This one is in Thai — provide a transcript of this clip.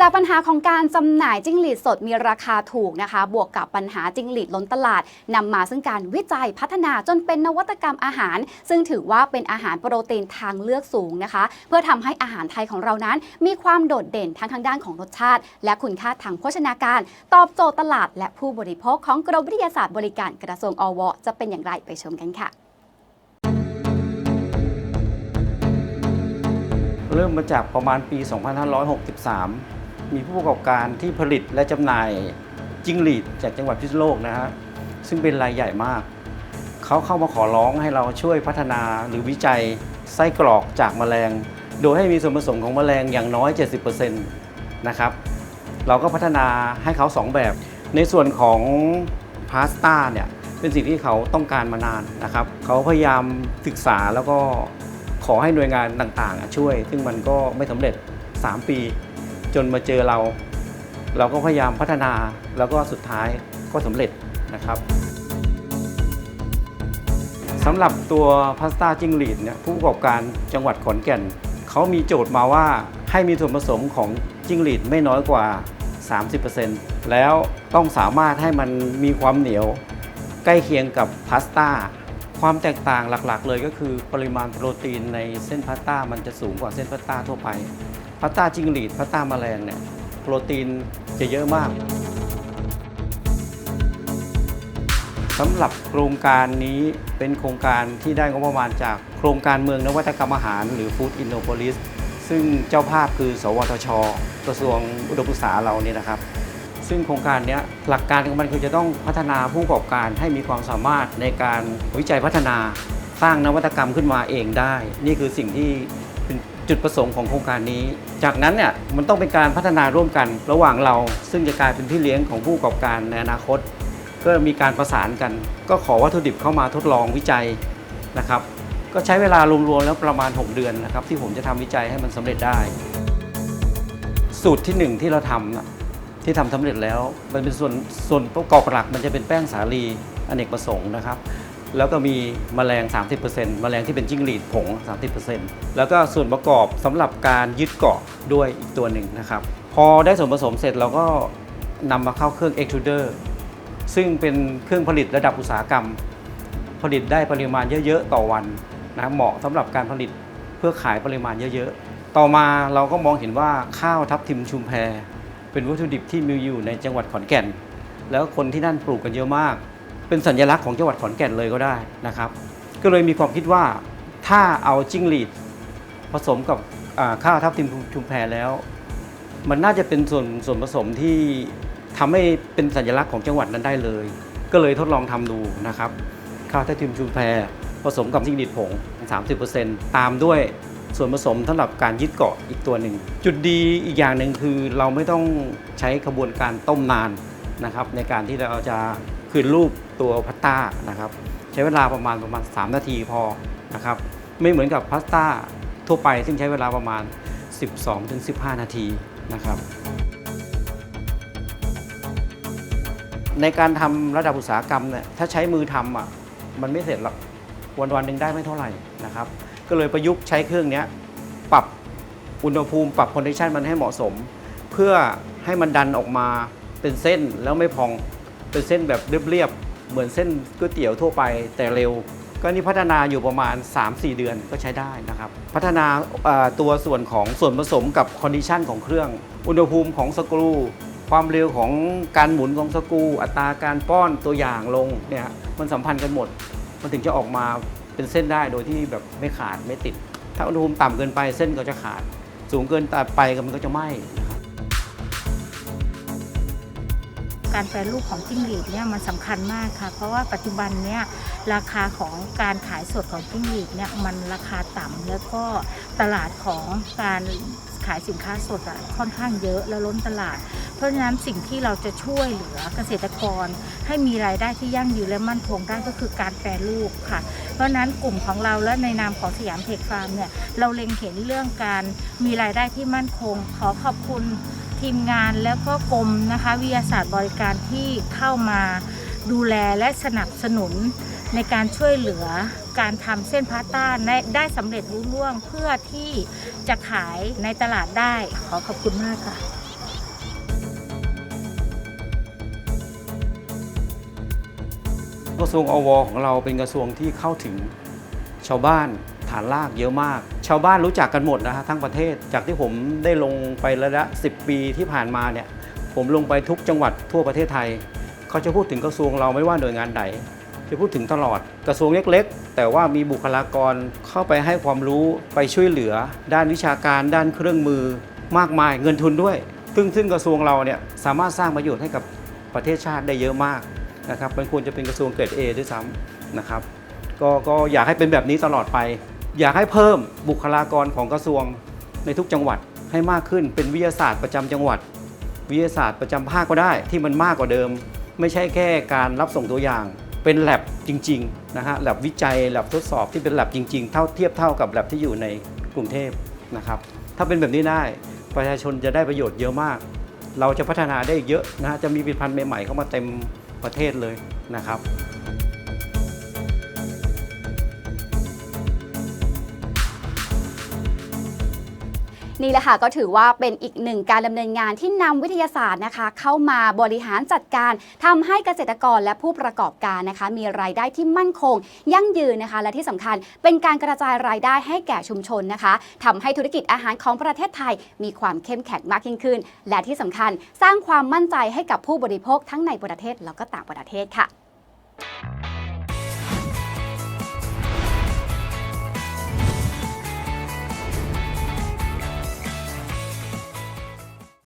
จากปัญหาของการจำหน่ายจิ้งหรีดสดมีราคาถูกนะคะ บวกกับปัญหาจิ้งหรีดล้นตลาดนำมาซึ่งการวิจัยพัฒนาจนเป็นนวัตกรรมอาหาร ซึ่งถือว่าเป็นอาหารโปรตีนทางเลือกสูงนะคะ เพื่อทำให้อาหารไทยของเรานั้น มีความโดดเด่นทั้งทางด้านของรสชาติ และคุณค่าทางโภชนาการ ตอบโจทย์ตลาด และผู้บริโภคของกรมวิทยาศาสตร์บริการกระทรวงอว จะเป็นอย่างไรไปชมกันค่ะเริ่มมาจากประมาณปี 2563 มีผู้ประกอบการที่ผลิตและจำหน่ายจิ้งหรีดจากจังหวัดพิษณุโลกนะฮะซึ่งเป็นรายใหญ่มาก เขาเข้ามาขอร้องให้เราช่วยพัฒนาหรือวิจัยไส้กรอกจากแมลง โดยให้มีส่วนผสมของแมลงอย่างน้อย 70%นะครับเราก็พัฒนาให้เขา 2 แบบ ในส่วนของพาสต้าเนี่ยเป็นสิ่งที่เขาต้องการมานานนะครับ เขาพยายามศึกษาแล้วก็ขอให้หน่วยงานต่างๆ ช่วย ซึ่งมันก็ไม่สำเร็จ 3 ปี จนมาเจอเรา เราก็พยายามพัฒนาแล้วก็สุดท้ายก็สำเร็จนะครับสำหรับตัวพาสต้าจิ้งหรีดเนี่ยผู้ประกอบการจังหวัดขอนแก่นเขามีโจทย์มาว่าให้มีส่วนผสมของจิ้งหรีดไม่น้อยกว่า 30%แล้วต้องสามารถให้มันมีความเหนียว ใกล้เคียงกับพาสต้าความแตกต่างหลักๆ เลยก็คือปริมาณโปรตีนในเส้นพาสต้ามันจะสูงกว่าเส้นพาสต้าทั่วไป พาสต้าจิ้งหรีดพาสต้าแมลงเนี่ยโปรตีนจะเยอะมากสำหรับโครงการนี้เป็นโครงการที่ได้งบประมาณจากโครงการเมืองนวัตกรรมอาหาร หรือ Food Innopolis ซึ่งเจ้าภาพคือ สวทช กระทรวงอุดมศึกษาเราเนี่ยนะครับ ซึ่งโครงการนี้หลักการของมันคือจะต้องพัฒนาผู้ประกอบการให้มีความสามารถในการวิจัยพัฒนาสร้างนวัตกรรมขึ้นมาเองได้ นี่คือสิ่งที่ จุดประสงค์ของโครงการนี้ จากนั้นเนี่ยมันต้องเป็นการพัฒนาร่วมกันระหว่างเรา ซึ่งจะกลายเป็นพี่เลี้ยงของผู้ประกอบการในอนาคต ก็มีการประสานกัน ก็ขอวัตถุดิบเข้ามาทดลองวิจัยนะครับ ก็ใช้เวลารวมๆแล้วประมาณ 6 เดือนนะครับที่ผมจะทำวิจัยให้มันสำเร็จได้ สูตรที่หนึ่งที่เราทำที่ทำสำเร็จแล้ว มันเป็นส่วนส่วนประกอบหลักมันจะเป็นแป้งสาลีอเนกประสงค์นะครับ แล้วก็มีแมลง 30%แมลงที่เป็นจิ้งหรีดผง 30%แล้วก็ส่วนประกอบสำหรับการยึดเกาะด้วยอีกตัวหนึ่งนะครับ พอได้ส่วนผสมเสร็จเราก็นำมาเข้าเครื่อง extruder ซึ่งเป็นเครื่องผลิตระดับอุตสาหกรรม ผลิตได้ปริมาณเยอะๆ ต่อวันนะเหมาะสำหรับการผลิตเพื่อขายปริมาณเยอะๆ ต่อมาเราก็มองเห็นว่าข้าวทับทิมชุมแพ เป็นวัตถุดิบที่มีอยู่ในจังหวัดขอนแก่น แล้วคนที่นั่นปลูกกันเยอะมาก เป็นสัญลักษณ์ของจังหวัดขอนแก่นเลยก็ได้นะครับ ก็เลยมีความคิดว่าถ้าเอาจิ้งหรีดผสมกับข้าวทับทิมชุมแพแล้ว มันน่าจะเป็นส่วนส่วนผสมที่ทำให้เป็นสัญลักษณ์ของจังหวัดนั้นได้เลย ก็เลยทดลองทำดูนะครับข้าวทับทิมชุมแพผสมกับจิ้งหรีดผง 30%ตามด้วยส่วนผสมสำหรับการยึดเกาะอีกตัวหนึ่ง จุดดีอีกอย่างหนึ่งคือเราไม่ต้องใช้กระบวนการต้มนานนะครับ ในการที่เราจะ คืนรูปตัวพาสต้านะครับใช้เวลาประมาณประมาณ 3 นาทีพอนะครับไม่เหมือนกับพาสต้าทั่วไป ซึ่งใช้เวลาประมาณ 12-15 นาทีนะครับ ในการทำระดับอุตสาหกรรมเนี่ยถ้าใช้มือทำอะมันไม่เสร็จหรอกวันวันหนึ่งได้ไม่เท่าไหร่นะครับ ก็เลยประยุกต์ใช้เครื่องนี้ปรับอุณหภูมิปรับคอนดิชันมันให้เหมาะสม เพื่อให้มันดันออกมาเป็นเส้นแล้วไม่พอง เป็นเส้นแบบเรียบๆเหมือนเส้นก๋วยเตี๋ยวทั่วไปแต่เร็ว ก็นี่พัฒนาอยู่ประมาณ 3-4 เดือนก็ใช้ได้นะครับ พัฒนาตัวส่วนของส่วนผสมกับคอนดิชันของเครื่อง อุณหภูมิของสกรู ความเร็วของการหมุนของสกรู อัตราการป้อนตัวอย่างลงเนี่ยมันสัมพันธ์กันหมด มันถึงจะออกมาเป็นเส้นได้โดยที่แบบไม่ขาดไม่ติด ถ้าอุณหภูมิต่ำเกินไปเส้นก็จะขาด สูงเกินไปมันก็จะไหม้ การแปรรูปของจิ้งหรีดเนี่ยมันสำคัญมากค่ะ เพราะว่าปัจจุบันเนี่ยราคาของการขายสดของจิ้งหรีดเนี่ยมันราคาต่ำแล้วก็ตลาดของการขายสินค้าสดอะค่อนข้างเยอะและล้นตลาด เพราะฉะนั้นสิ่งที่เราจะช่วยเหลือเกษตรกร ให้มีรายได้ที่ยั่งยืนและมั่นคงได้ก็คือการแปรรูปค่ะ เพราะฉะนั้นกลุ่มของเราและในนามของสยามเทคฟาร์มเนี่ยเราเล็งเห็นเรื่องการมีรายได้ที่มั่นคง ขอขอบคุณ ทีมงานแล้วก็กรมนะคะวิทยาศาสตร์บริการที่เข้ามาดูแลและสนับสนุนในการช่วยเหลือการทำเส้นพาสต้าได้สำเร็จรุ่ร่วงเพื่อที่จะขายในตลาดได้ ขอขอบคุณมากค่ะกระทรวงอวของเราเป็นกระทรวงที่เข้าถึงชาวบ้าน ฐานรากเยอะมาก ชาวบ้านรู้จักกันหมดนะฮะทั้งประเทศ จากที่ผมได้ลงไประยะ10 ปีที่ผ่านมาเนี่ยผมลงไปทุกจังหวัดทั่วประเทศไทย เขาจะพูดถึงกระทรวงเราไม่ว่าหน่วยงานใดจะพูดถึงตลอดกระทรวงเล็กๆ แต่ว่ามีบุคลากรเข้าไปให้ความรู้ไปช่วยเหลือ ด้านวิชาการ ด้านเครื่องมือมากมายเงินทุนด้วย ซึ่งซึ่งกระทรวงเราเนี่ยสามารถสร้างประโยชน์ให้กับประเทศชาติได้เยอะมากนะครับมันควรจะเป็นกระทรวงเกรด A ด้วยซ้ำนะครับก็ก็อยากให้เป็นแบบนี้ตลอดไป อยากให้เพิ่มบุคลากรของกระทรวงในทุกจังหวัดให้มากขึ้น เป็นวิทยาศาสตร์ประจำจังหวัด วิทยาศาสตร์ประจำภาคก็ได้ที่มันมากกว่าเดิม ไม่ใช่แค่การรับส่งตัวอย่าง เป็นแ a บจริงๆนะฮะแ a บวิจัยแ a บทดสอบที่เป็นแ a บจริง ๆ เท่าเทียบเท่ากับแ a บที่อยู่ในกรุงเทพนะครับถ้าเป็นแบบนี้ได้ประชาชนจะได้ประโยชน์เยอะมาก เราจะพัฒนาได้อีกเยอะนะฮะจะมีผลิตภัณฑ์ใหม่ๆเข้ามาเต็มประเทศเลยนะครับ นี่แหละค่ะก็ถือว่าเป็นอีกหนึ่งการดำเนินงานที่นำวิทยาศาสตร์นะคะ เข้ามาบริหารจัดการทำให้เกษตรกรและผู้ประกอบการนะคะ มีรายได้ที่มั่นคง ยั่งยืนนะคะ และที่สำคัญเป็นการกระจายรายได้ให้แก่ชุมชนนะคะทำให้ธุรกิจอาหารของประเทศไทย มีความเข้มแข็งมากยิ่งขึ้น และที่สำคัญสร้างความมั่นใจให้กับผู้บริโภคทั้งในประเทศแล้วก็ต่างประเทศค่ะ